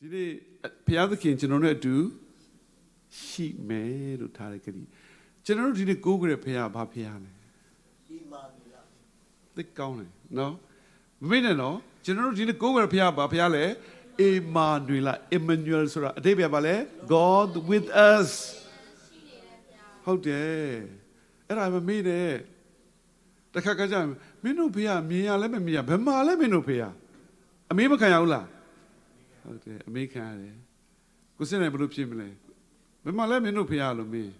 ဒီနေ့ဘုရားသခင်ကျွန်တော်တို့အတူရှိမယ်လို့ထားတဲ့ကတိကျွန်တော်တို့ဒီနေ့ကိုးကြရဘုရားဘာဘုရားလဲဒီမာနီလာသိကောင်းတယ်နော်မမေ့နဲ့နော်ကျွန်တော်တို့ဒီနေ့ကိုးကြရဘုရားဘာဘုရားလဲအေမာနွေလာ Emmanuel ဆိုတာအတိတ်ပဲပါလဲ God with us ဟုတ်တယ်အဲ့ဒါမမေ့နဲ့တခါကကြရင်မင်းတို့ဖေကမြင်ရလဲမမြင်ရဘယ်မှာလဲမင်းတို့ဖေကအမေးမခံရဘူးလား ဟုတ်တယ်အမေးခံရတယ်ကိုစင်နေဘယ်လိုဖြစ်မလဲဘယ်မှာလဲမင်းတို့ဖေကလို့မေး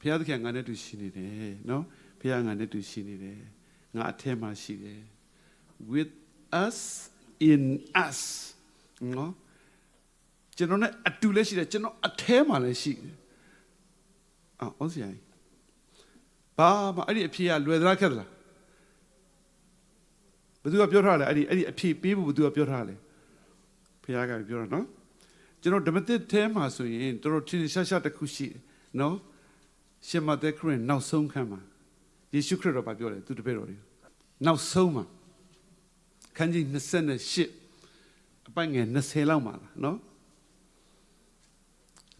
ဖခင်သခင်ငါနဲ့တူရှိနေတယ်နော်ဖခင်ငါနဲ့တူရှိနေတယ်ငါအထက်မှာရှိတယ် with us in us နော်ကျွန်တော်နဲ့အတူလည်းရှိတယ်ကျွန်တော်အထဲမှာလည်းရှိတယ်အော်အောင်စရာကြီးဘာမှအဲ့ဒီအဖြေကလွယ်သလားခက်သလား ဘယ်သူကပြောထားလဲအဲ့ဒီအဲ့ဒီအဖြေပေးဖို့ဘယ်သူကပြောထားလဲဖခင်ကပြောတာနော်ကျွန်တော်ဓမ္မသစ်ထဲမှာဆိုရင်တော်တော်ထင်ရှားရှားတစ်ခုရှိတယ်နော်ရှင်မသက်ခရစ်နောက်ဆုံးခန်းမှာယေရှုခရစ်တော်ကပြောတယ်သူတပည့်တော်တွေနောက်ဆုံးမှာခန်းကြီး28အပိုင်ငယ်20လောက်မှာလားနော်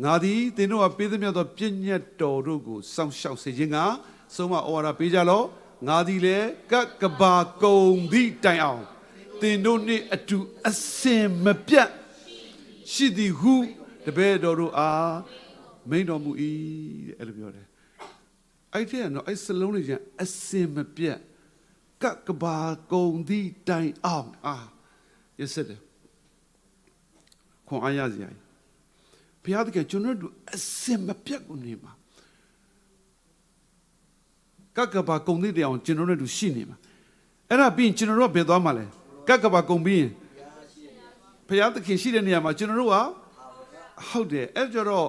ငါသည်သင်တို့ကပေးသမျှသောပြည့်ညတ်တော်တို့ကိုစောင့်ရှောက်စေခြင်းကဆုံးမဩဝါဒပေးကြလော့ ငါသည်လည်းကပ်ကဘာကုံသည့်တိုင်အောင်သင်တို့နှင့်အတူအစင်မပြတ်ရှိသည်ဟုတပည့်တော်တို့အားမိန်တော်မူ၏တဲ့အဲ့လိုပြောတယ်အဲ့ဒီကတော့အဲ့စလုံးလေးချင်းအစင်မပြတ်ကပ်ကဘာကုံသည့်တိုင်အောင်အာရစတဲ့ခွန်အားရစရာကြီးဘုရားတကယ်ကျွန်တော်တို့အစင်မပြတ်ကိုနေမှာ ကပ်ကဘာကုံသည့်တိုင်အောင်ကျွန်တော်တို့ရှိနေမှာအဲ့ဒါပြီးရင်ကျွန်တော်တို့ကဘယ်သွားမှာလဲကပ်ကဘာကုံပြီးရင်ဘုရားသခင်ရှိတဲ့နေရာမှာကျွန်တော်တို့ကဟုတ်တယ်အဲ့ကြတော့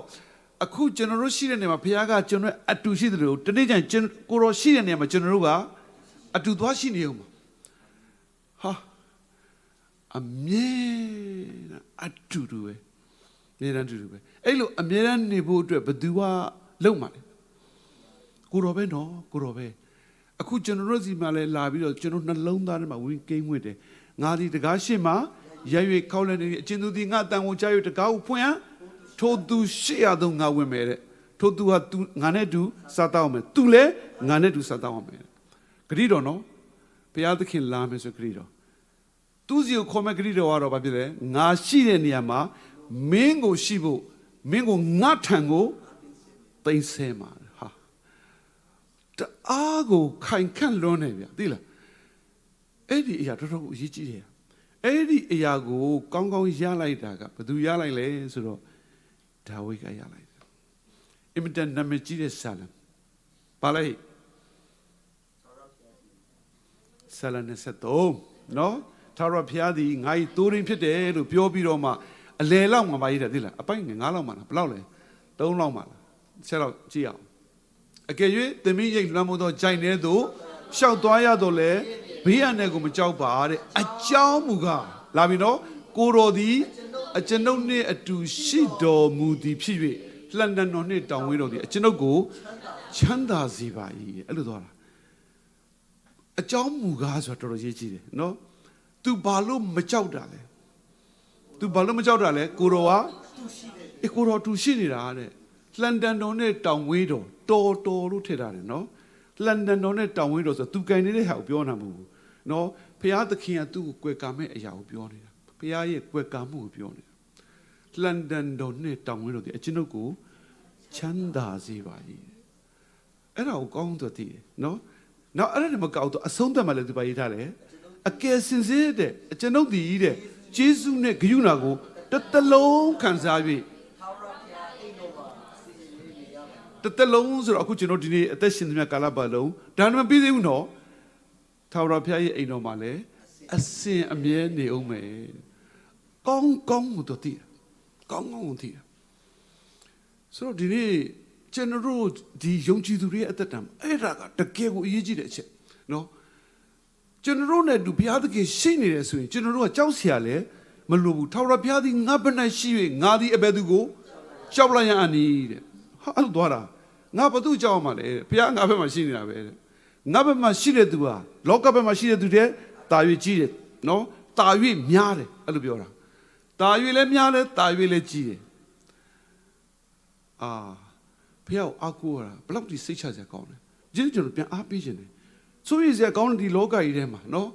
အခုကျွန်တော်တို့ရှိတဲ့နေရာမှာဘုရားကကျွန်တော်အတူရှိတယ်လို့တနေ့ကျရင်ကျွန်ကိုရောရှိတဲ့နေရာမှာကျွန်တော်တို့ကအတူသွားရှိနေအောင်ပါဟာအမြဲတမ်းအတူတူပဲနေတမ်းတူတူပဲအဲ့လိုအမြဲတမ်းနေဖို့အတွက်ဘယ်သူကလုံမှာလဲ ကိုရောပဲနော်ကိုရောပဲအခုကျွန်တော်တို့စီမှာလဲလာပြီးတော့ကျွန်တော်နှလုံးသားထဲမှာဝင်ကိန်းဝှက်တယ်ငါဒီတကားရှင်းမှာရရွေခောက်လဲနေအချင်းသူဒီငါတန်ဝန်ကြားရွေတကားကိုဖွင့်ဟထိုသူရှေ့ရတော့ငါဝင်မယ်တဲ့ထိုသူဟာသူငါနဲ့တူစားတော့မယ်သူလည်းငါနဲ့တူစားတော့မယ်ဂရိတော်နော်ဘုရားသခင်လာမယ်ဆိုဂရိတော်သူစီကိုခေါ်မဲ့ဂရိတော်ကတော့ဘာဖြစ်လဲငါရှိတဲ့နေရာမှာမင်းကိုရှိဖို့မင်းကိုငါထံကိုသိမ်းဆဲမှာဟာ တအားကိုခိုင်ခန့်လွန်းနေဗျသိလားအဲ့ဒီအရာတော်တော်ကိုအရေးကြီးတယ်အဲ့ဒီအရာကိုကောင်းကောင်းရလိုက်တာကဘယ်သူရလိုက်လဲဆိုတော့ဒါဝိဒ်ကရလိုက်တယ်အင်မတန်နာမည်ကြီးတဲ့ဆာလံပါလိုက်ဆာလံ73နော်သာရဘုရားသည်ငါ့ဤတိုးရင်းဖြစ်တယ်လို့ပြောပြီးတော့မှအလယ်လောက်မှာပါရတဲ့သိလားအပိုင်ငယ်9လောက်မှာလားဘယ်လောက်လဲ3လောက်မှာလားဆက်တော့ကြည့်အောင် အကယ်၍သမီးရိတ်လွှမ်းမိုးသောဂျိုင်ထဲသို့ရှောက်သွားရတော့လေဘေးရန်တဲ့ကိုမကြောက်ပါတဲ့အကြောင်းမူကားလာပြီနော်ကိုတော်သည်အကျွန်ုပ်နှင့်အတူရှိတော်မူသည်ဖြစ်၍လှန်တန်တော်နှင့်တောင်းဝေးတော်သည်အကျွန်ုပ်ကိုချမ်းသာစေပါ၏အဲ့လိုသွားတာအကြောင်းမူကားဆိုတော့တော်တော်ရေးကြည့်တယ်နော် तू ဘာလို့မကြောက်တာလဲ तू ဘာလို့မကြောက်တာလဲကိုတော်ကအေးကိုတော်သူရှိနေတာတဲ့ လန်ဒန်တော်နဲ့တောင်ဝေးတော်တော်တော်လို့ထည့်ထားတယ်နော်လန်ဒန်တော်နဲ့တောင်ဝေးတော်ဆို तू ကင်နေတဲ့ဟာကိုပြောတာမဟုတ်ဘူးနော်ဖခင်သခင်ကသူ့ကိုကွယ်ကာမဲ့အရာကိုပြောနေတာဖခင်ရဲ့ကွယ်ကာမှုကိုပြောနေတာလန်ဒန်တော်နဲ့တောင်ဝေးတော်ဒီအကျွန်ုပ်ကိုချမ်းသာစေပါ၏အဲ့ဒါကိုကောင်းတော့တည်တယ်နော်နောက်အဲ့ဒါနဲ့မကောက်တော့အဆုံးသတ်မှလည်းသူပါရေးထားတယ်အကယ်စင်စစ်တဲ့အကျွန်ုပ်ဒီတဲ့ဂျေစုနဲ့ဂရုဏာကိုတစ်တလုံးခံစား၍ ထာဝရဘုရားအိမ်တော်မှာစီစဉ်လေးနေရမယ် တသက်လုံးဆိုတော့အခုကျွန်တော်ဒီနေ့အသက်ရှင်သမျှကာလပတ်လုံးဒါမှမပြီးသေးဘူးနော်ထာဝရဘုရားရဲ့အိမ်တော်မှာလည်းအစင်အမြဲနေအောင်မယ်ကောင်းကောင်းကိုတို့တည်ကောင်းကောင်းကိုတည်ဆိုတော့ဒီနေ့ကျွန်တော်တို့ဒီယုံကြည်သူတွေရဲ့အသက်တာမှာအဲ့ဒါကတကယ်ကိုအရေးကြီးတဲ့အချက်နော်ကျွန်တော်တို့နဲ့သူဘုရားသခင်ရှိနေတယ်ဆိုရင်ကျွန်တော်တို့ကကြောက်စရာလည်းမလိုဘူးထာဝရဘုရားသည်ငါဘယ်၌ရှိ၍ငါသည်အဘယ်သူကိုကြောက်လိုက်ရအနည်းတဲ့ ဟာအဲ့လိုသွားတာငါဘာသူကြောက်မှလဲတဲ့ဘုရားငါဘက်မှာရှိနေတာပဲတဲ့ငါဘက်မှာရှိတဲ့သူဟာလောကဘက်မှာရှိတဲ့သူတဲ့တာ၍ကြီးတယ်နော်တာ၍များတယ်အဲ့လိုပြောတာတာ၍လည်းများတယ်တာ၍လည်းကြီးတယ်အာဖះကိုအားကိုးရတာဘယ်လောက်ဒီစိတ်ချစရာကောင်းလဲကျေးဇူးကျွန်တော်ပြန်အားပေးခြင်းတယ်ဆိုရစရာကောင်းတဲ့ဒီလောကကြီးထဲမှာနော်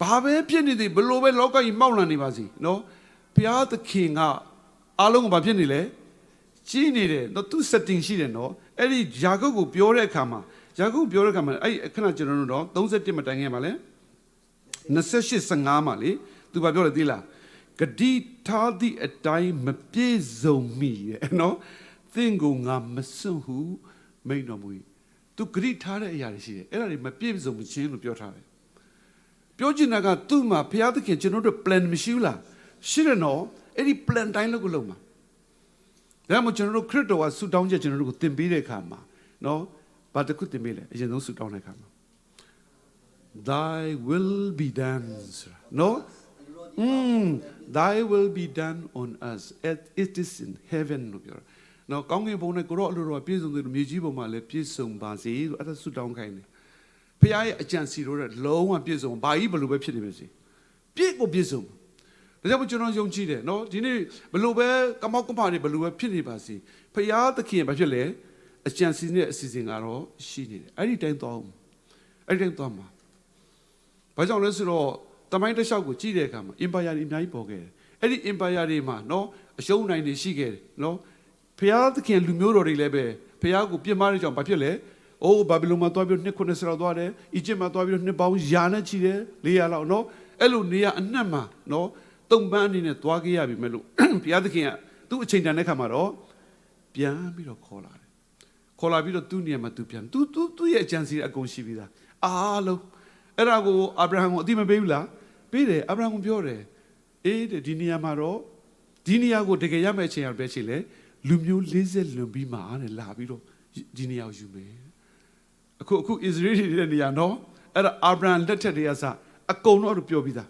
ဘာပဲဖြစ်နေသည်ဘလို့ပဲလောကကြီးမှောက်လန်နေပါစီနော်ဘုရားသခင်ကအားလုံးကဘာဖြစ်နေလဲ ကြီးနေတယ်နော်သူ setting ရှိတယ်နော်အဲ့ဒီဂျာကုတ်ကိုပြောတဲ့အခါမှာဂျာကုတ်ပြောတဲ့အခါမှာအဲ့ခဏကျွန်တော်တို့တော့31မတိုင်ခင်ပါလဲ28 15မှာလေသူဘာပြောလဲသိလားဂတိထားသည့်အတိုင်းမပြည့်စုံမိရဲ့နော်သင်ကိုငါမစွန့်ဟုမိန်တော်မူ၏သူဂတိထားတဲ့အရာတွေရှိတယ်အဲ့ဒါတွေမပြည့်စုံခြင်းလို့ပြောထားတယ်ပြောချင်တာကသူ့မှာဘုရားသခင်ကျွန်တော်တို့ plan မရှိဘူးလားရှိတယ်နော်အဲ့ဒီ plan တိုင်းလုပ်ကိုလုပ်မှာ ဒါမှမဟုတ်ကျွန်တော်တို့ခရစ်တော်ကဆူတောင်းချက်ကျွန်တော်တို့ကိုသင်ပေးတဲ့အခါမှာနော်ဘာတစ်ခုသင်ပေးလဲအရင်ဆုံးဆူတောင်းတဲ့အခါမှာ thy will be done ဆိုတာနော် Mm, thy will be done on us as it is in heaven လို့ပြောတာ။နော်ကောင်းကင်ဘုံနဲ့ကိုရောအလိုတော်ပြည့်စုံတဲ့မြေကြီးပေါ်မှာလည်းပြည့်စုံပါစေလို့အဲ့ဒါဆုတောင်းခိုင်းတယ်။ဖခင်ရဲ့အကြံစီတို့တဲ့လုံးဝပြည့်စုံဘာကြီးဘလို့ပဲဖြစ်နေပါစေ။ပြည့်ကိုပြည့်စုံ။ ဒါကြောင့်မို့ကျွန်တော်ယုံကြည်တယ်နော်ဒီနေ့ဘလို့ပဲကမောက်ကမတွေဘလို့ပဲဖြစ်နေပါစေ။ဖခင်သခင်ဘာဖြစ်လဲအကြံစီနဲ့အစီအစဉ်ကတော့ရှိနေတယ်။အဲ့ဒီတိုင်းသွားအောင်။အဲ့ဒီတိုင်းသွားမှာ။ဘာကြောင့်လဲဆိုတော့တမိုင်းတစ်လျှောက်ကိုကြည့်တဲ့အခါမှာ empire တွေအများကြီးပေါ်ခဲ့တယ်။အဲ့ဒီ empire တွေမှာနော်အရှုံးနိုင်တွေရှိခဲ့တယ်နော်။ဖျားသခင်လူမျိုးတော်တွေလည်းပဲဖျားကိုပြစ်မှားတဲ့ကြောင့်ဘာဖြစ်လဲ။အိုးဘာဘီလုန်မှာသွားပြီးနှစ်90လောက်သွားတယ်။အီဂျစ်မှာသွားပြီးနှစ်ပေါင်းယာနဲ့ချီတယ်400လောက်နော်။အဲ့လိုနေရအနှံ့မှာနော် တုံပန်းအနေနဲ့သွားခဲ့ရပြီမဲ့လို့ဖျားသခင်ကသူ့အချိန်တန်တဲ့ခါမှာတော့ပြန်ပြီးတော့ခေါ်လာတယ်။ခေါ်လာပြီးတော့သူ့နေရာမှာသူပြန်သူသူသူ့ရဲ့အကြံစီအကုန်ရှိပြီးသားအားလုံးအဲ့ဒါကိုအာဗြဟံကိုအတိမပေးဘူးလားပေးတယ်အာဗြဟံကိုပြောတယ်အေးတဲ့ဒီနေရာမှာတော့ဒီနေရာကိုတကယ်ရမယ့်အချိန်ရောက်ပဲရှိလေလူမျိုး40လွန်ပြီးမှတဲ့လာပြီးတော့ဒီနေရာကိုယူမယ်အခုအခုဣသရေလတွေတဲ့နေရာနော်အဲ့ဒါအာဗြဟံလက်ထက်တည်းကစအကုန်တော့ပြောပြီးသား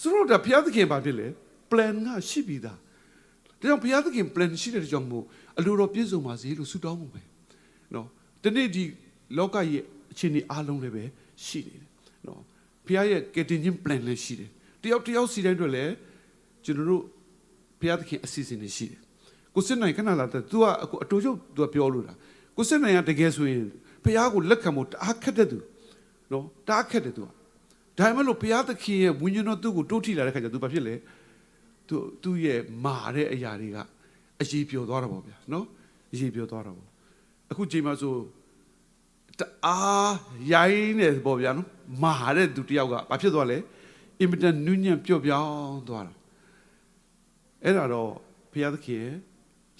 ဆိုတော့ဒါဘုရားသခင်ဘာဖြစ်လဲ plan ကရှိပြီးသားဒါကြောင့်ဘုရားသခင် plan ရှိတဲ့ကြောင့်မို့အလိုတော်ပြည့်စုံပါစေလို့ဆုတောင်းမှုပဲနော်ဒီနေ့ဒီလောကရဲ့အခြေအနေအားလုံးလည်းပဲရှိနေတယ်နော်ဘုရားရဲ့ကယ်တင်ခြင်း plan လည်းရှိတယ်တယောက်တယောက်စီတိုင်းအတွက်လည်းကျွန်တော်တို့ဘုရားသခင်အစီအစဉ်တွေရှိတယ်ကိုစစ်နိုင်ခဏလာတဲ့ तू ကအခုအတူချုပ် तू ကပြောလို့တာကိုစစ်နိုင်ကတကယ်ဆိုရင်ဘုရားကိုလက်ခံဖို့တအားခက်တဲ့သူနော်တအားခက်တဲ့သူက ဒါမှမဟုတ်ဘုရားသခင်ရဲ့ဝိညာဉ်တော်သူ့ကိုတိုးထိလာတဲ့ခါကျ तू ဘာဖြစ်လဲသူသူ့ရဲ့မာတဲ့အရာတွေကအရေးပြောသွားတာပေါ့ဗျာနော်အရေးပြောသွားတာပေါ့အခုချိန်မှာဆိုတအားရိုင်းနေပေါ့ဗျာနော်မာတဲ့သူတယောက်ကဘာဖြစ်သွားလဲအင်မတန်နူးညံ့ပျော့ပြောင်းသွားတာအဲ့ဒါတော့ဘုရားသခင်ရဲ့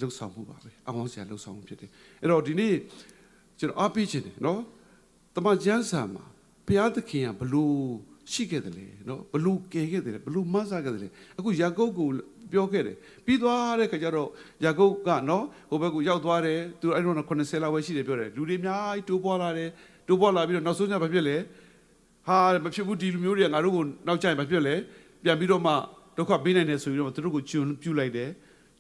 လှုပ်ဆောင်မှုပါပဲအမောင်းဆရာလှုပ်ဆောင်မှုဖြစ်တယ်အဲ့တော့ဒီနေ့ကျွန်တော်အားပေးခြင်းတယ်နော်တမန်ကျမ်းစာမှာ ဘုရားသခင်ကဘလို့ရှိခဲ့တယ်လေနော်ဘလို့ကယ်ခဲ့တယ်လေဘလို့မဆခဲ့တယ်လေအခုယာကုပ်ကိုပြောခဲ့တယ်ပြီးသွားတဲ့ခါကျတော့ယာကုပ်ကနော်ဟိုဘက်ကိုရောက်သွားတယ်သူအဲ့တော့90လောက်ပဲရှိတယ်ပြောတယ်လူတွေအများကြီးတိုးပွားလာတယ်တိုးပွားလာပြီးတော့နောက်ဆုံးကျဘာဖြစ်လဲဟာမဖြစ်ဘူးဒီလူမျိုးတွေကငါတို့ကိုနောက်ကျရင်ဘာဖြစ်လဲပြန်ပြီးတော့မှဒုက္ခပေးနိုင်တယ်ဆိုပြီးတော့သူတို့ကိုကျွန်းပြုတ်လိုက်တယ်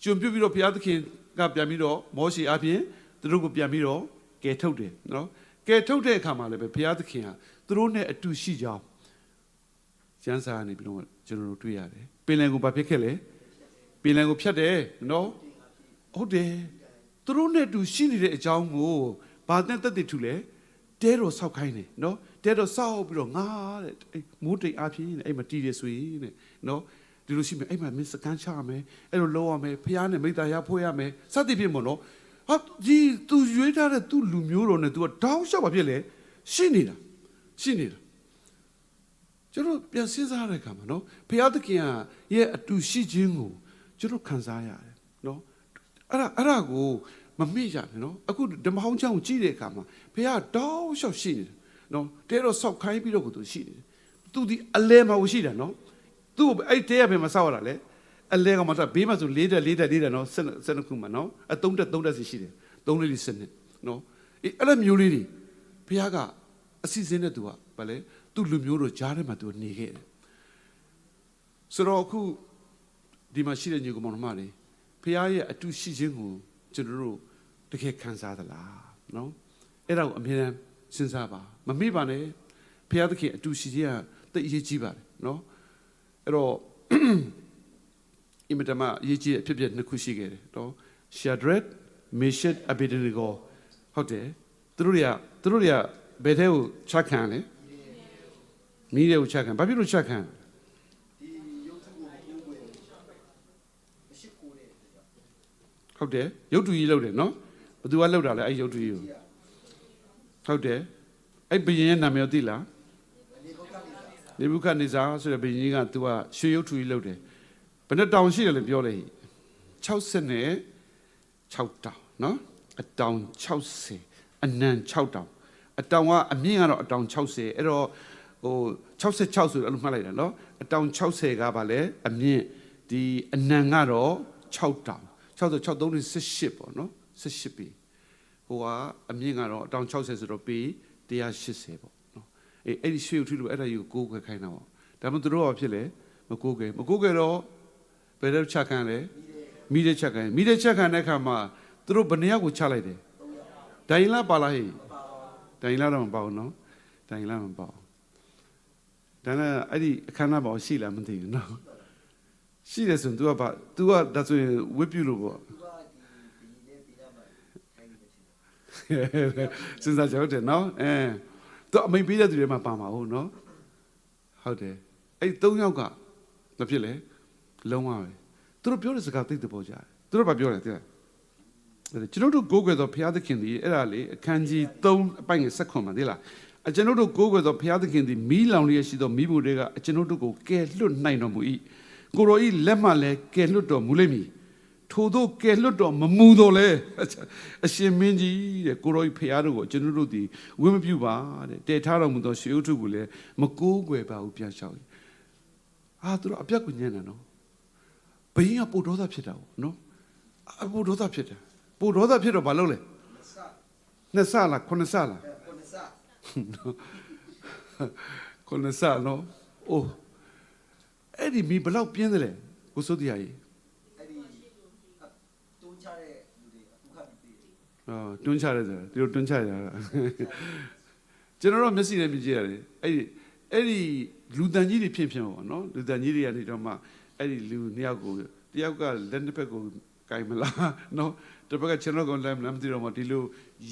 ကျွန်းပြုတ်ပြီးတော့ဘုရားသခင်ကပြန်ပြီးတော့မောရှေအပြင်သူတို့ကိုပြန်ပြီးတော့ကယ်ထုတ်တယ်နော်ကယ်ထုတ်တဲ့အခါမှာလည်းပဲဘုရားသခင်ဟာ သူတို့နဲ့အတူရှိကြောင်းကျမ်းစာကနေပြီးတော့ကျွန်တော်တို့တွေ့ရတယ်ပင်လယ်ကိုဘာဖြစ်ခဲ့လဲပင်လယ်ကိုဖြတ်တယ်နော်ဟုတ်တယ်သူတို့နဲ့အတူရှိနေတဲ့အကြောင်းကိုဘာနဲ့တက်တည်ထူလဲတဲတော်ဆောက်ခိုင်းတယ်နော်တဲတော်ဆောက်ပြီးတော့ငါတဲ့အဲ့မိုးတိမ်အဖြစ်နဲ့အဲ့မှာတည်တယ်ဆိုရင်တဲ့နော်ဒီလိုရှိမယ်အဲ့မှာမင်းစကန်ချရမယ်အဲ့လိုလုပ်ရမယ်ဖះနဲ့မိသားရဖို့ရမယ်စသဖြင့်ပေါ့နော်ဟာဒီသူရွေးထားတဲ့သူလူမျိုးတော်နဲ့ तू ကတောင်းလျှောက်ပါဖြစ်လေရှိနေတာ ရှိနေတာကျွန်တော်ပြန်စဉ်းစားတဲ့အခါမှာနော်ဘုရားသခင်ရဲ့အတူရှိခြင်းကိုကျွန်တော်ခံစားရတယ်နော်အဲ့ဒါအဲ့ဒါကိုမမေ့ကြနဲ့နော်အခုဓမ္မဟောင်းချောင်းကိုကြည့်တဲ့အခါမှာဘုရားတောင်းလျှောက်ရှိနေတယ်နော်တဲတော့ဆောက်ခိုင်းပြီးတော့ကိုသူရှိနေတယ်သူဒီအလဲမှာကိုရှိတယ်နော်သူ့ကိုအဲ့တဲရဘယ်မှာဆောက်ရတာလဲအလဲကမှတော့ဘေးမှာဆို၄တက်၄တက်၄တက်နော်ဆက်ဆက်ခုမှနော်အသုံးတက်သုံးတက်စီရှိတယ်သုံးလေးလေးစနစ်နော်အေးအဲ့လိုမျိုးလေးတွေဘုရားက အစီအစဉ်နဲ့သူကဗာလဲသူ့လူမျိုးတို့ကြားထဲမှာသူနေခဲ့တယ်ဆိုတော့အခုဒီမှာရှိတဲ့ညီကောင်မတွေဘုရားရဲ့အတူရှိခြင်းကိုကျွန်တော်တို့တကယ်ခံစားသလားနော်အဲ့ဒါကိုအမြဲတမ်းစဉ်းစားပါမမေ့ပါနဲ့ဘုရားသခင်အတူရှိခြင်းကတိတ်အရေးကြီးပါတယ်နော်အဲ့တော့အင်မတန်မှအရေးကြီးတဲ့အဖြစ်အပျက်နှစ်ခုရှိခဲ့တယ်နော်ရှာဒရက်မေရှက်အဘီဒနီကိုဟုတ်တယ်သူတို့တွေကသူတို့တွေက ဘယ်ထဲကိုချက်ခံလဲမိတဲ့ကိုချက်ခံဘာဖြစ်လို့ချက်ခံလဲဒီရုပ်ထုကိုကိုယ်ွယ်မရှိကိုယ်တဲ့ဟုတ်တယ်ရုပ်တူကြီးလောက်တယ်နော်ဘယ်သူကလောက်တာလဲအဲ့ဒီရုပ်တူကြီးကိုဟုတ်တယ်အဲ့ဘယင်ရဲ့နာမည်ကိုသိလားဒီဘက်ကနေတာနေဘုခဒ်နေဇာဆိုတဲ့ဘယင်ကြီးက तू ကရွှေရုပ်တူကြီးလောက်တယ်ဘယ်နဲ့တောင်ရှိတယ်လဲပြောလိုက်60နဲ့6တောင်နော်အတောင်60အနံ6တောင် အတောင်ကအမြင့်ကတော့အတောင်60အဲ့တော့ဟို66ဆိုတော့အဲ့လိုမှတ်လိုက်တာနော်အတောင်60ကပါလေအမြင့်ဒီအနံကတော့6တောင်60 6 3 18ပေါ့နော်18ပြီဟိုကအမြင့်ကတော့အတောင်60ဆိုတော့ပြီ180ပေါ့နော်အေးအဲ့ဒီရွှေဥထုလို့အဲ့ဒါကြီးကိုကိုးခွဲခိုင်းတာပေါ့ဒါမှမဟုတ်သူတို့ကဖြစ်လေမကိုးခွဲမကိုးခွဲတော့ဘယ်တော့ချက်ခံလဲမိတဲ့ချက်ခံမိတဲ့ချက်ခံတဲ့အခါမှာသူတို့ဘယ်နှစ်ယောက်ကိုချလိုက်တယ်ဒိုင်လာပါလားဟဲ့ ဒိုင်လာတော့မပေါ့နော်ဒိုင်လာမပေါ့ဒါနဲ့အဲ့ဒီအခမ်းအနားပေါ့ရှိလားမသိဘူးနော်ရှိတယ်ဆိုရင် तू ကဘာ तू ကဒါဆိုရင်ဝစ်ပြူလို့ပေါ့သူကဒီဒီနဲ့ပြီးတော့မှထိုင်နေတယ်စဉ်းစားကြဟုတ်တယ်နော်အဲသူအမိန်ပေးတဲ့သူတွေမှာပါမှာဟုတ်နော်ဟုတ်တယ်အဲ့ဒီ၃ယောက်ကမဖြစ်လေလုံးဝပဲသူတို့ပြောတဲ့စကားသိတဲ့ပေါ်ကြတယ်သူတို့ဘာပြောလဲသိလားအဲ့ ကျွန်တော်တို့ကိုးကွယ်သောဘုရားသခင်သည်အဲ့ဒါလေအခန်းကြီး3အပိုင်ငယ်ဆက်ခွန်မှာသိလားအကျွန်တော်တို့ကိုးကွယ်သောဘုရားသခင်သည်မိလောင်လျက်ရှိသောမိဖို့တွေကအကျွန်တော်တို့ကိုကယ်လွတ်နိုင်တော်မူ၏ကိုရောဤလက်မှလည်းကယ်လွတ်တော်မူလိမ့်မည်ထို့သောကယ်လွတ်တော်မမူတော့လဲအရှင်မင်းကြီးတဲ့ကိုရောဤဖရာတို့ကိုကျွန်တော်တို့ဒီဝင်းမပြူပါတဲ့တည်ထားတော်မူသောရှေးဥထုကိုလည်းမကိုးကွယ်ပါဘူးပြန်လျှောက်တယ်အာသူတို့အပြတ်ကိုညံ့တယ်နော်ဘယင်းကပိုဒေါသဖြစ်တာပေါ့နော်အပိုဒေါသဖြစ်တယ် ပိုဒေါသဖြစ်တော့ဘာလုပ်လဲစနှစ်ဆလားခုနှစ်ဆလားခုနစခုနှစ်ဆနော်အိုးအဲ့ဒီမိဘလောက်ပြင်းတယ်လဲကိုစိုးတရားကြီးအဲ့ဒီတုံးချတဲ့လူတွေအခုခပ်ပြီးပြီအော်တွန်းချရတယ်ဆိုတာဒီလိုတွန်းချရတာကျွန်တော်တို့မျက်စိနဲ့မြင်ကြရတယ်အဲ့ဒီအဲ့ဒီလူတန်ကြီးတွေဖြစ်ဖြစ်ပါနော်လူတန်ကြီးတွေကနေတော့မှအဲ့ဒီလူနှစ်ယောက်ကိုတယောက်ကလက်နှစ်ဖက်ကို ကင်မလားနော်တစ်ဖက်ကကျွန်တော်ကလည်းမသိတော့မှဒီလို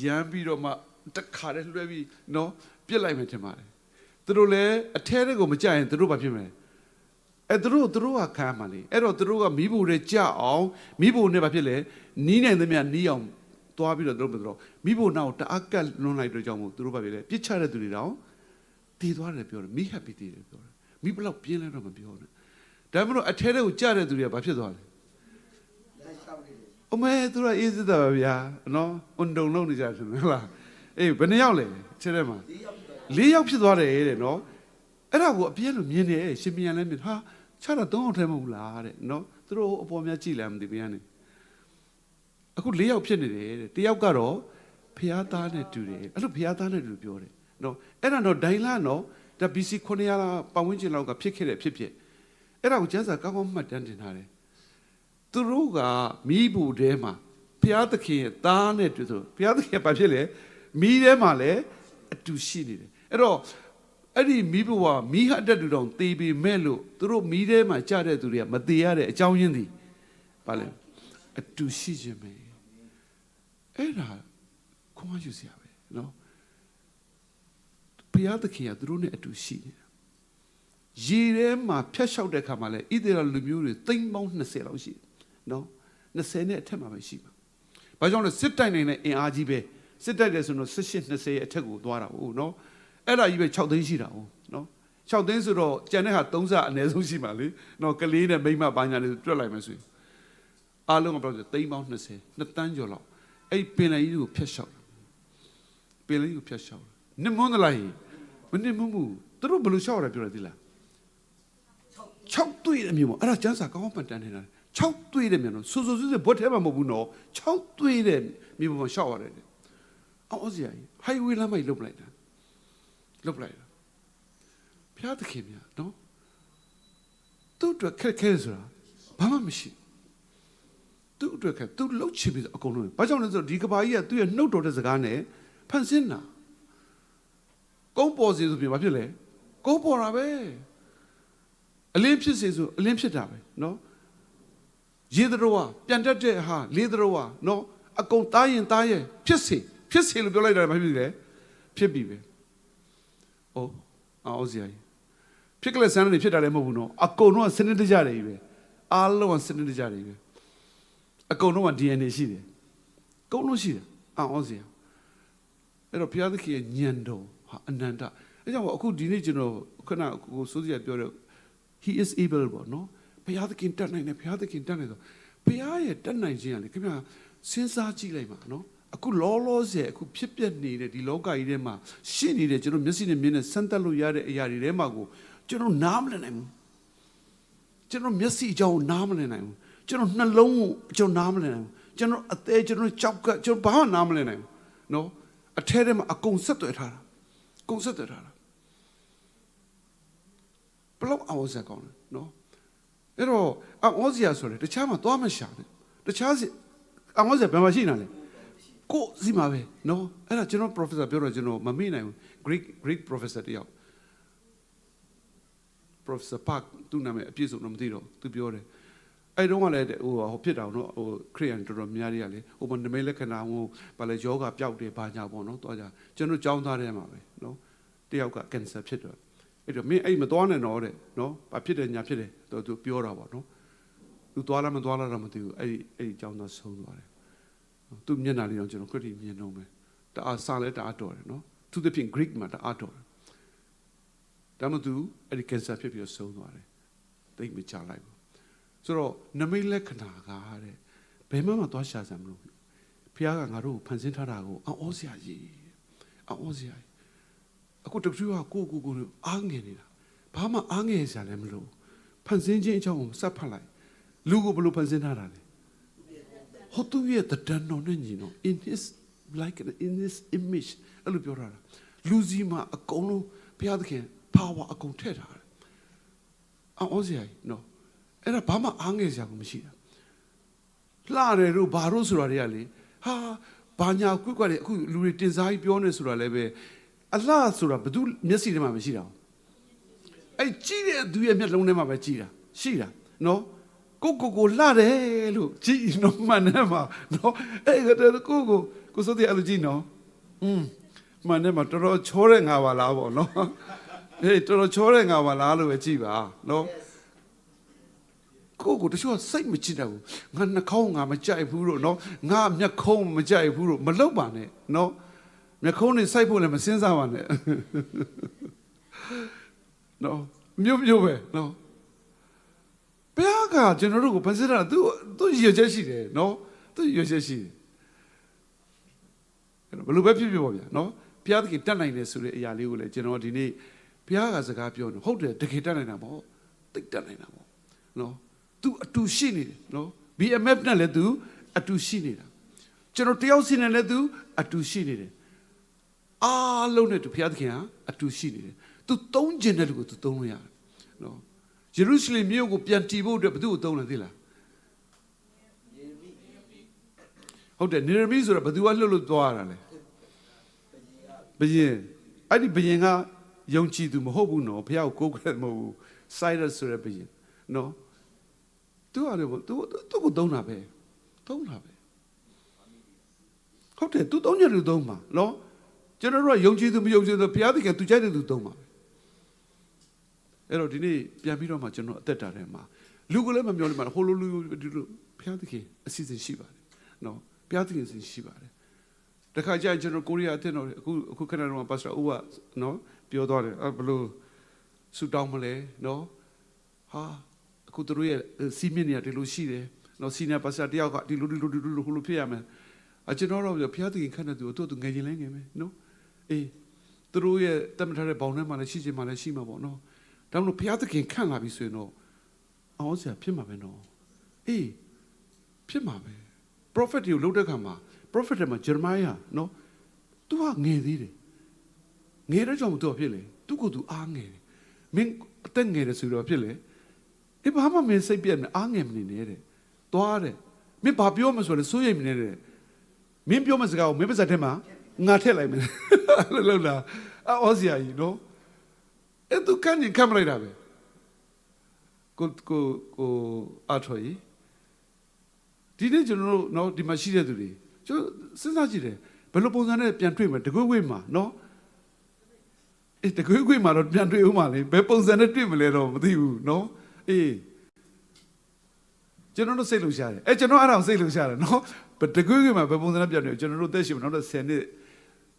ရမ်းပြီးတော့မှတစ်ခါတည်းလွှဲပြီးနော်ပြစ်လိုက်မယ်ထင်ပါတယ်သူတို့လည်းအထဲတွေကိုမကြရင်သူတို့ဘာဖြစ်မလဲအဲသူတို့သူတို့ကခံရမှာလေအဲ့တော့သူတို့ကမိဖို့တွေကြအောင်မိဖို့နဲ့ဘာဖြစ်လဲနီးနိုင်သမျှနီးအောင်သွားပြီးတော့သူတို့မတော်မိဖို့နောက်တအားကတ်လွန်လိုက်တော့ကြောင့်မို့သူတို့ဘာဖြစ်လဲပြစ်ချတဲ့သူတွေတော့တည်သွားတယ်ပြောတယ်မိဟပ်ပြီးတည်တယ်ပြောတယ်မိဘလောက်ပြင်းလဲတော့မပြောနဲ့ဒါမှမဟုတ်အထဲတွေကိုကြတဲ့သူတွေကဘာဖြစ်သွားလဲလက်ရှောက်နေတယ် အမေသူတို့အေးစစ်တာပါဗျာနော်အွန်တုံလုံးနေကြတယ်ဟုတ်လားအေးဘယ်နှစ်ယောက်လဲခြေထဲမှာဒီရောက်ပြီးတော့၄ယောက်ဖြစ်သွားတယ်တဲ့နော်အဲ့ဒါကိုအပြည့်လို့မြင်တယ်ရှင်ပြန်လည်းမြင်ဟာခြားတော့၃ယောက်ထဲမဟုတ်လားတဲ့နော်သူတို့အပေါ်များကြည့်လာမသိပြန်နေအခု၄ယောက်ဖြစ်နေတယ်တဲ့တယောက်ကတော့ဖျားသားနဲ့တူတယ်အဲ့လိုဖျားသားနဲ့တူပြောတယ်နော်အဲ့ဒါတော့ဒိုင်လာနော်ဒါ BC 900ပတ်ဝန်းကျင်လောက်ကဖြစ်ခဲ့တဲ့ဖြစ်ဖြစ်အဲ့ဒါကိုကျန်းစာကောင်းကောင်းမှတ်တမ်းတင်ထားတယ် သူတို့ကမိဘူးထဲမှာဘုရားသခင်ရဲ့သားနဲ့တူဆိုဘုရားသခင်ကဘာဖြစ်လဲမိထဲမှာလည်းအတူရှိနေတယ်အဲ့တော့အဲ့ဒီမိဘကမိဟတ်တက်တူတောင်သေပေမဲ့လို့သူတို့မိထဲမှာကြတဲ့သူတွေကမသေရတဲ့အကြောင်းရင်းသည်ဘာလဲအတူရှိခြင်းပဲအဲ့ဒါခွန်အားယူစရာပဲနော်ဘုရားသခင်ကသူတို့နဲ့အတူရှိနေတာရေထဲမှာဖြတ်လျှောက်တဲ့ခါမှာလဲဣသရေလလူမျိုးတွေသိန်းပေါင်း20လောက်ရှိတယ် နော်20နဲ့အထက်မှာပဲရှိမှာဘာကြောင့်လဲစစ်တိုက်နိုင်တဲ့အင်အားကြီးပဲစစ်တိုက်တယ်ဆိုတော့18 20ရဲ့အထက်ကိုသွားတာဟုတ်နော်အဲ့ဒါကြီးပဲ6သိန်းရှိတာဟုတ်နော်6သိန်းဆိုတော့ကျန်တဲ့ဟာ3ဆအနည်းဆုံးရှိမှာလေနော်ကလေးနဲ့မိန်းမဘာညာတွေတွက်လိုက်မယ်ဆိုရင်အားလုံးကဘယ်လိုလဲသိန်းပေါင်း20နှစ်တန်းကျော်လောက်အဲ့ပင်လယ်ကြီးကိုဖျက်လျှောက်ပင်လယ်ကြီးကိုဖျက်လျှောက်နစ်မွန်းသလားဟိမနစ်မွန်းဘူးသူတို့ဘယ်လိုလျှောက်ရပြောတယ်ဒီလား6တွေ့တဲ့မြေပေါ့အဲ့ဒါကျန်းစာကောင်းကောင်းမှတ်တမ်းနေတာ 6တွေ့တဲ့မြေနော်ဆူဆူဆူဆူဘွတ်ထဲမှာမဟုတ်ဘူးနော်6တွေ့တဲ့မြေပေါ်မှာရှောက်ရတယ်တဲ့အော်စရာကြီး highway လမ်းမိုက်လုတ်ပလိုက်တာလုတ်ပလိုက်တာဘုရားသခင်များနော်သူ့အတွက်ခက်ခဲဆိုတာဘာမှမရှိသူ့အတွက်ခက်သူလှုပ်ချင်ပြီးအကုန်လုံးဘာကြောင့်လဲဆိုတော့ဒီကဘာကြီးကသူ့ရဲ့နှုတ်တော်တဲ့စကားနဲ့ဖန်ဆင်းတာကုန်းပေါ်စီဆိုပြီးဘာဖြစ်လဲကိုပေါ်တာပဲအလင်းဖြစ်စေဆိုအလင်းဖြစ်တာပဲနော် ရေသတော်ကပြန်တက်တဲ့ဟာလေးသတော်ကနော်အကုန်တားရင်တားရဲ့ဖြစ်စေဖြစ်စေလို့ပြောလိုက်တာမဖြစ်ဘူးလေဖြစ်ပြီပဲ။အိုးအော်စရာကြီးဖြစ်ကလေးစမ်းနေဖြစ်တာလည်းမဟုတ်ဘူးနော်အကုန်လုံးကစနစ်တကျတယ်ကြီးပဲအားလုံးကစနစ်တကျတယ်ကြီးပဲအကုန်လုံးက DNA ရှိတယ်အကုန်လုံးရှိတယ်အော်စရာအဲ့တော့ဘုရားသခင်ရဲ့ညံတော်ဟာအနန္တအဲကြောင့်အခုဒီနေ့ကျွန်တော်ခဏကိုစိုးစရာပြောတဲ့ he is able ပေါ့နော် ဘုရားသခင်တတ်နိုင်တယ်ဘုရားသခင်တတ်နိုင်ဆိုဘုရားရဲ့တတ်နိုင်ခြင်းကလေခင်ဗျာစဉ်းစားကြည့်လိုက်ပါနော်အခုလောလောဆယ်အခုဖြစ်ပျက်နေတဲ့ဒီလောကကြီးထဲမှာရှိနေတဲ့ကျွန်တော်မျက်စိနဲ့မြင်နဲ့ဆန်းသက်လို့ရတဲ့အရာတွေထဲမှာကိုကျွန်တော်နားမလည်နိုင်ဘူးကျွန်တော်မျက်စိအကြောင်းကိုနားမလည်နိုင်ဘူးကျွန်တော်နှလုံးကိုကျွန်တော်နားမလည်နိုင်ဘူးကျွန်တော်အသေးကျွန်တော်ကြောက်ကကျွန်တော်ဘာမှနားမလည်နိုင်ဘူးနော်အထဲထဲမှာအကုန်ဆက်သွယ်ထားတာအကုန်ဆက်သွယ်ထားတာဘလောက်အောင်စရာကောင်းလဲနော် အဲ့တော့အောင်စရာဆိုတယ်တခြားမှာသွားမရှာနဲ့တခြားစီအောင်စရာဘယ်မှာရှိနေလဲကိုယ်စီမှာပဲနော်အဲ့ဒါကျွန်တော် professor ပြောတော့ကျွန်တော်မမေ့နိုင်ဘူး Greek Greek professor တယောက် professor Park သူ့နာမည်အပြည့်စုံတော့မသိတော့သူပြောတယ်အဲ့တုန်းကလည်းဟိုဟိုဖြစ်တာနော်ဟိုခရိယန်တော်တော်များများတွေကလေဟိုမနမိတ်လက္ခဏာဟိုဘာလဲယောဂပျောက်တယ်ဘာညာပေါ့နော်သွားကြကျွန်တော်ကြောင်းသားထဲမှာပဲနော်တယောက်ကကင်ဆာဖြစ်တော့ အဲ့တော့မင်းအဲ့မသွားနဲ့တော့တဲ့နော်ဘာဖြစ်တယ်ညာဖြစ်တယ်သူသူပြောတာပေါ့နော်သူသွားလားမသွားလားတော့မသိဘူးအဲ့ဒီအဲ့ဒီအကြောင်းသားဆုံးသွားတယ်သူမျက်နှာလေးတော့ကျွန်တော်ခရစ်တီမြင်တော့မယ်တအားစားလဲတအားတော်တယ်နော်သူသဖြင့် Greek မှာတအားတော်တယ်ဒါမှမဟုတ်အဲ့ဒီကင်ဆာဖြစ်ပြီးတော့ဆုံးသွားတယ်သိမချလိုက်ဘူးဆိုတော့နမိတ်လက္ခဏာကတဲ့ဘယ်မှမသွားရှာစမ်းမလို့ဖခင်ကငါတို့ကိုဖန်ဆင်းထားတာကိုအော်စရာကြီးအော်စရာကြီး အခုတခုကကိုကိုကိုအားငယ်နေတာဘာမှအားငယ်စရာလည်းမလိုဖန်ဆင်းခြင်းအကြောင်းကိုစပ်ဖတ်လိုက်လူကိုဘယ်လိုဖန်ဆင်းထားတာလဲဟောသူရဲ့တဒန်တော်နဲ့ညီနော် in his like in his image အဲ့လိုပြောတာလူစီမှာအကုန်လုံးဘုရားသခင် power အကုန်ထည့်ထားတယ်အော်စရာကြီးနော်အဲ့ဒါဘာမှအားငယ်စရာကိုမရှိတာလှတယ်တို့ဘာလို့ဆိုတာတွေကလေဟာဘာညာကွက်ကွက်တွေအခုလူတွေတင်စားကြီးပြောနေဆိုတာလည်းပဲ အလှဆိုတာဘယ်သူမျက်စိထဲမှာမရှိတာအဲ့ကြည့်တဲ့သူရဲ့မျက်လုံးထဲမှာပဲကြည့်တာရှိတာနော်ကိုကိုကိုလှတယ်လို့ကြည့်နော်မှန်တယ်မှာနော်အဲ့ဒါကိုကိုကိုစိုးတဲ့အဲ့လိုကြည့်နော်อืมမှန်တယ်မှာတော်တော်ချောတဲ့ငါပါလားပေါ့နော်ဟေးတော်တော်ချောတဲ့ငါပါလားလို့ပဲကြည့်ပါနော်ကိုကိုတချို့ကစိတ်မကြည့်တတ်ဘူးငါနှာခေါင်းငါမကြိုက်ဘူးလို့နော်ငါမျက်ခုံးမကြိုက်ဘူးလို့မလုပ်ပါနဲ့နော် မျက်ခုံးနေစိုက်ဖို့လည်းမစင်းစားပါနဲ့နော်မြို့မြို့ပဲနော်ဘုရားကကျွန်တော်တို့ကိုဖန်ဆင်းတာသူသူရည်ချက်ရှိတယ်နော်သူရည်ချက်ရှိတယ်အဲ့တော့ဘယ်လိုပဲဖြစ်ဖြစ်ပါဗျာနော်ဘုရားသခင်တတ်နိုင်တယ်ဆိုတဲ့အရာလေးကိုလည်းကျွန်တော်ဒီနေ့ဘုရားကစကားပြောနေဟုတ်တယ်တကယ်တတ်နိုင်တာပေါ့တိတ်တတ်နိုင်တာပေါ့နော်သူအတူရှိနေတယ်နော် BMF နဲ့လည်းသူအတူရှိနေတာကျွန်တော်တယောက်စီနဲ့လည်းသူအတူရှိနေတယ် အားလုံးနဲ့သူဘုရားသခင်ဟာအတူရှိနေတယ်။ तू သုံးကျင်တဲ့လူကို तू သုံးလို့ရတယ်။နော်။ယေရုရှလင်မြို့ကိုပြန်တည်ဖို့အတွက်ဘယ်သူ့ကိုသုံးလဲသိလား ယေမိ ။ဟုတ်တယ်နေရမီဆိုတာဘယ်သူကလှုပ်လို့သွားရတာလဲ။ဘယင်အဲ့ဒီဘယင်ကယုံကြည်သူမဟုတ်ဘူးနော်။ဘုရားကိုကိုးကွယ်မဟုတ်ဘူး။ Cyrus ဆိုတဲ့ဘယင်နော်။ तू ကလည်း तू သူ့ကိုသုံးတာပဲ။သုံးတာပဲ။ဟုတ်တယ် तू သုံးကြတယ်သုံးပါနော်။ ကျွန်တော်တို့ကယုံကြည်သူမယုံကြည်သူဘုရားသခင် तू ကြိုက်တဲ့သူသုံးပါပဲအဲ့တော့ဒီနေ့ပြန်ပြီးတော့မှကျွန်တော်အသက်တာထဲမှာလူကလည်းမမျောလို့မှာဟိုလိုလူဒီလိုဘုရားသခင်အစီအစဉ်ရှိပါတယ်နော်ဘုရားသခင်အစီအစဉ်ရှိပါတယ်တခါကျရင်ကျွန်တော်ကိုရီးယားအသင်းတော်အခုအခုခဏတော့ပါစတာဦးကနော်ပြောသွားတယ်အဲ့ဘလို့ဆူတောင်းမလဲနော်ဟာအခုသူတို့ရဲ့စီမင်းတွေကဒီလိုရှိတယ်နော်စီနီယာပါစတာတယောက်ကဒီလိုဒီလိုဒီလိုဟိုလိုဖြစ်ရမယ်အကျွန်တော်တော့ဘုရားသခင်ခန့်တဲ့သူကိုသူ့သူငယ်ချင်းလဲငယ်မယ်နော် အေးသူတို့ရဲ့တတ်မှတ်ထားတဲ့ဘောင်ထဲမှာလည်းရှိချင်မှလည်းရှိမှာပေါ့နော်ဒါမှမဟုတ်ဘုရားသခင်ခန့်လာပြီဆိုရင်တော့အောင်စရာဖြစ်မှာပဲနော်အေးဖြစ်မှာပဲ prophet တွေကိုလုပ်တဲ့ခါမှာ prophet တွေမှာ Jeremiah နော် तू ကငယ်သေးတယ်ငယ်တဲ့ကြောင့် तू ဖြစ်လေသူကသူအားငယ်တယ်မင်းအသက်ငယ်တယ်ဆိုတော့ဖြစ်လေအေးဘာမှမင်းစိတ်ပြတ်နေအားငယ်မနေနဲ့တဲ့သွားတယ်မင်းဘာပြောမှဆိုလဲစိုးရိမ်မနေနဲ့မင်းပြောမှစကားကိုမင်းပါစက်ထဲမှာ ငါထည့်လိုက်မယ်လို့လောက်တာအော်စရာကြီးနော်အဲ့သူကန်ကြီးကမ်လိုက်တာပဲကိုကိုကိုအထော်ကြီးဒီနေ့ကျွန်တော်တို့နော်ဒီမှာရှိတဲ့သူတွေကျွန်တော်စဉ်းစားကြည့်တယ်ဘယ်လိုပုံစံနဲ့ပြန်တွေ့မှာတကွေ့ဝေ့မှာနော်အေးတကွေ့ဝေ့မှာတော့ပြန်တွေ့ဦးမှာလေဘယ်ပုံစံနဲ့တွေ့မလဲတော့မသိဘူးနော်အေးကျွန်တော်တို့စိတ်လှုပ်ရှားတယ်အဲကျွန်တော်အဲ့ဒါကိုစိတ်လှုပ်ရှားတယ်နော်ဘယ်တကွေ့ဝေ့မှာဘယ်ပုံစံနဲ့ပြန်တွေ့ကျွန်တော်တို့သက်ရှိမှာနောက်တော့10နှစ်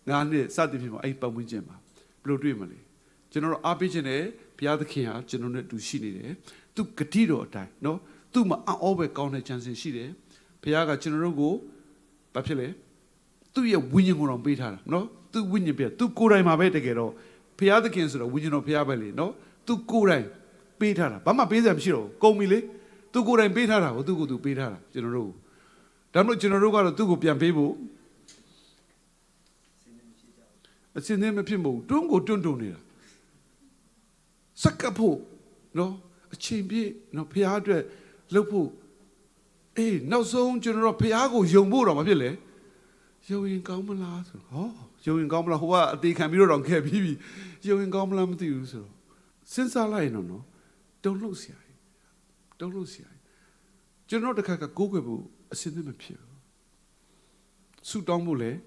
9နှစ်စသည်ဖြင့်ပေါ့အဲ့ပတ်ဝန်းကျင်မှာဘယ်လိုတွေ့မလဲကျွန်တော်တို့အားပေးခြင်းနဲ့ဘုရားသခင်ဟာကျွန်တော်နဲ့အတူရှိနေတယ်သူဂတိတော်အတိုင်းနော်သူ့မှာအောပဲကောင်းတဲ့ချမ်းစင်ရှိတယ်ဘုရားကကျွန်တော်တို့ကိုဘာဖြစ်လဲသူ့ရဲ့ဝိညာဉ်ကိုတော့ပေးထားတာနော်သူ့ဝိညာဉ်ပြသူကိုယ်တိုင်မှာပဲတကယ်တော့ဘုရားသခင်ဆိုတော့ဝိညာဉ်တော်ဘုရားပဲလေနော်သူကိုယ်တိုင်ပေးထားတာဘာမှပေးစရာမရှိတော့ဘူးကုန်ပြီလေသူကိုယ်တိုင်ပေးထားတာကိုသူ့ကိုယ်သူပေးထားတာကျွန်တော်တို့ကိုဒါမှမဟုတ်ကျွန်တော်တို့ကတော့သူ့ကိုပြန်ပေးဖို့ အစင်းသေးမဖြစ်မဟုတ်တွန်းကိုတွန်းတွန်းနေတာစက်ကပ်ဖို့နော်အချိန်ပြည့်နော်ဖရားအတွက်လှုပ်ဖို့အေးနောက်ဆုံးကျွန်တော်ဖရားကိုယုံဖို့တော့မဖြစ်လေယုံရင်ကောင်းမလားဆိုတော့ဟောယုံရင်ကောင်းမလားဟိုကအသေးခံပြီးတော့တော့ခဲ့ပြီးပြီယုံရင်ကောင်းမလားမသိဘူးဆိုတော့စဉ်းစားလိုက်ရင်တော့နော်တုံ့လှုပ်စရာတုံ့လှုပ်စရာကျွန်တော်တစ်ခါကကိုးကွယ်ဖို့အစင်းသေးမဖြစ်ဘူးဆူတောင်းဖို့လည်း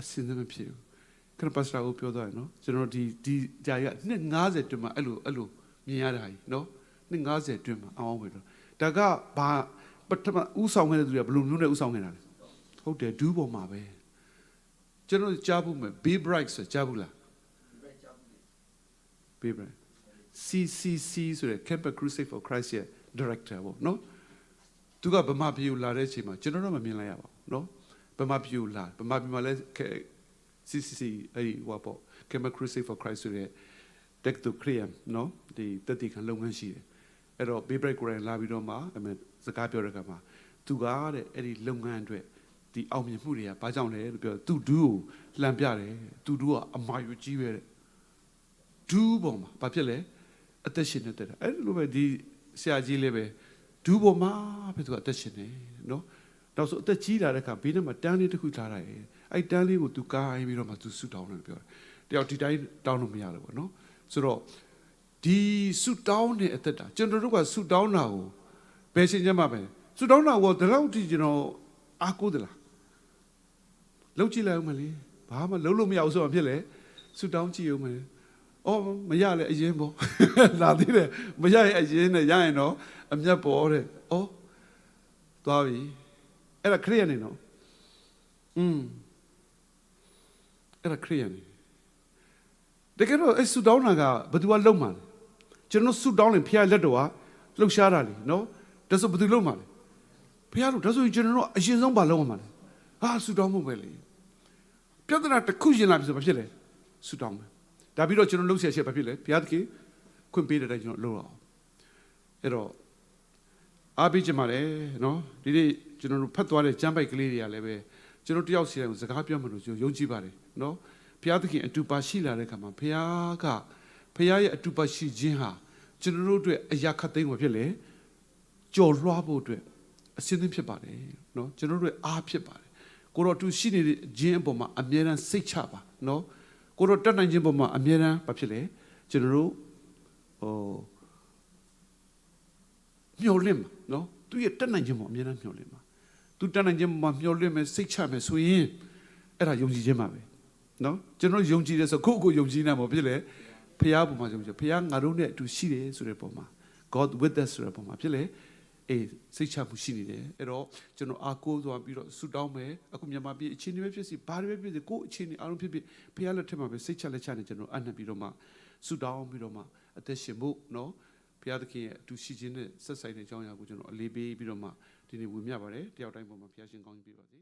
အစင်းသေးမဖြစ်ဘူး ခရပတ်စတာကိုပြောသွားတယ်နော်ကျွန်တော်ဒီဒီဂျာကြီးကနှစ်90တွင်မှာအဲ့လိုအဲ့လိုမြင်ရတာကြီးနော်နှစ်90တွင်မှာအောင်းအောင်ပဲတော့ဒါကဘာပထမဥဆောင်ခဲ့တဲ့သူတွေကဘယ်လိုမျိုးနဲ့ဥဆောင်ခဲ့တာလဲဟုတ်တယ်ဒူးပေါ်မှာပဲကျွန်တော်ကြားဘူးမယ် Bay Bright ဆိုကြားဘူးလား Bay Bright CCC ဆိုတဲ့ Campus Crusade for Christ ရဲ့ director ပေါ့နော်သူကဗမာပြည်ကိုလာတဲ့အချိန်မှာကျွန်တော်တော့မမြင်လိုက်ရပါဘူးနော်ဗမာပြည်ကိုလာဗမာပြည်မှာလည်း CCC အဲ့ဒီဟိုပေါ့ Campus Crusade for Christ ဆိုတဲ့ Tech to Create နော်ဒီတက်တီခံလုပ်ငန်းရှိတယ်အဲ့တော့ Bay Break ကိုရင်လာပြီးတော့မှအမေစကားပြောတဲ့အခါမှာသူကတဲ့အဲ့ဒီလုပ်ငန်းအတွက်ဒီအောင်မြင်မှုတွေကဘာကြောင့်လဲလို့ပြောသူဒူးကိုလှန်ပြတယ်သူဒူးကအမာယူကြီးပဲတဲ့ဒူးပေါ်မှာဘာဖြစ်လဲအသက်ရှင်နေတဲ့အဲ့လိုပဲဒီဆရာကြီးလေးပဲဒူးပေါ်မှာပဲသူကအသက်ရှင်နေနော်နောက်ဆိုအသက်ကြီးလာတဲ့အခါဘေးထဲမှာတန်းလေးတစ်ခုထားတာရဲ့ အဲ့တန်းလေးကိုသူကားပြီးတော့မှသူဆူတောင်းတယ်ပြောတယ်တယောက်ဒီတိုင်းတောင်းလို့မရတော့ဘူးနော်ဆိုတော့ဒီဆူတောင်းတဲ့အသက်တာကျွန်တော်တို့ကဆူတောင်းတာကိုဘယ်ရှင်ချက်မှပဲဆူတောင်းတာကိုဒီလောက်ထိကျွန်တော်အားကိုးသလားလုံးကြည့်လိုက်အောင်မလေးဘာမှလုံးလို့မရဘူးဆိုတော့ဖြစ်လေဆူတောင်းကြည့်အောင်မလေးအော်မရလေအရင်ပေါ့လာသေးတယ်မရရင်အရင်နဲ့ရရင်တော့အမျက်ပေါ်တဲ့အော်သွားပြီအဲ့ဒါခရိယန်နေနော်อืม အဲ့ဒါခရိယန်နေတကယ်တော့အဲ့ဆူတောင်းတာကဘယ်သူကလုံမှာလဲကျွန်တော်ဆူတောင်းရင်ဖခင်လက်တော်ကလှုပ်ရှားတာလေနော်ဒါဆိုဘယ်သူလုံမှာလဲဖခင်တို့ဒါဆိုရင်ကျွန်တော်တို့အရင်ဆုံးဘာလုပ်ရမှာလဲဟာဆူတောင်းမှုပဲလေပြဿနာတစ်ခုရင်လာပြီဆိုဘာဖြစ်လဲဆူတောင်းမယ်ဒါပြီးတော့ကျွန်တော်လှုပ်ရှားချက်ဘာဖြစ်လဲဘုရားသခင်ခွင့်ပေးတဲ့အတိုင်းကျွန်တော်လှုပ်ရအောင်အဲ့တော့အားပေးကြပါလေနော်ဒီနေ့ကျွန်တော်တို့ဖတ်သွားတဲ့ကျမ်းပိုက်ကလေးတွေကလည်းပဲ ကျွန်တော်တယောက်စီတိုင်းကိုစကားပြောမှလို့ကျွန်တော်ယုံကြည်ပါတယ်နော်ဘုရားသခင်အတူပါရှိလာတဲ့အခါမှာဘုရားကဘုရားရဲ့အတူပါရှိခြင်းဟာကျွန်တော်တို့အတွက်အရာခတ်သိမ်းမှာဖြစ်လေကြော်လွှားဖို့အတွက်အစင်းသင်းဖြစ်ပါတယ်နော်ကျွန်တော်တို့ရဲ့အားဖြစ်ပါတယ်ကိုတော့သူရှိနေတဲ့ခြင်းအပေါ်မှာအမြဲတမ်းစိတ်ချပါနော်ကိုတော့တက်နိုင်ခြင်းပေါ်မှာအမြဲတမ်းဘာဖြစ်လဲကျွန်တော်တို့ဟိုမျော်လင့်မှာနော်သူရဲ့တက်နိုင်ခြင်းပေါ်အများအားမျော်လင့်မှာ သူတက်နိုင်ခြင်းပေါ်မျော်လင့်မယ်စိတ်ချမယ်ဆိုရင်အဲ့ဒါယုံကြည်ခြင်းပါပဲနော်ကျွန်တော်ယုံကြည်တယ်ဆိုကိုယ့်ကိုယ်ယုံကြည်နေမှာဖြစ်လေဖះပုံမှာယုံကြည်ဖះငါတို့နဲ့အတူရှိတယ်ဆိုတဲ့ပုံမှာ God with us ဆိုတဲ့ပုံမှာဖြစ်လေအေးစိတ်ချမှုရှိနေတယ်အဲ့တော့ကျွန်တော်အားကိုးသွားပြီးတော့ဆူတောင်းမယ်အခုမြန်မာပြည်အခြေအနေပဲဖြစ်စီဘာတွေပဲဖြစ်စီကိုယ့်အခြေအနေအားလုံးဖြစ်ဖြစ်ဖះလက်ထက်မှာပဲစိတ်ချလက်ချနေကျွန်တော်အနှံ့ပြီးတော့မှဆူတောင်းပြီးတော့မှအသက်ရှင်ဖို့နော်ဘုရားသခင်ရဲ့အတူရှိခြင်းနဲ့ဆက်ဆိုင်တဲ့အကြောင်းအရာကိုကျွန်တော်အလေးပေးပြီးတော့မှ ဒီနေ့ဝေမျှပါတယ်တယောက်တိုင်းပေါ်မှာဘုရားရှင်ကောင်းကြီးပေးပါစေ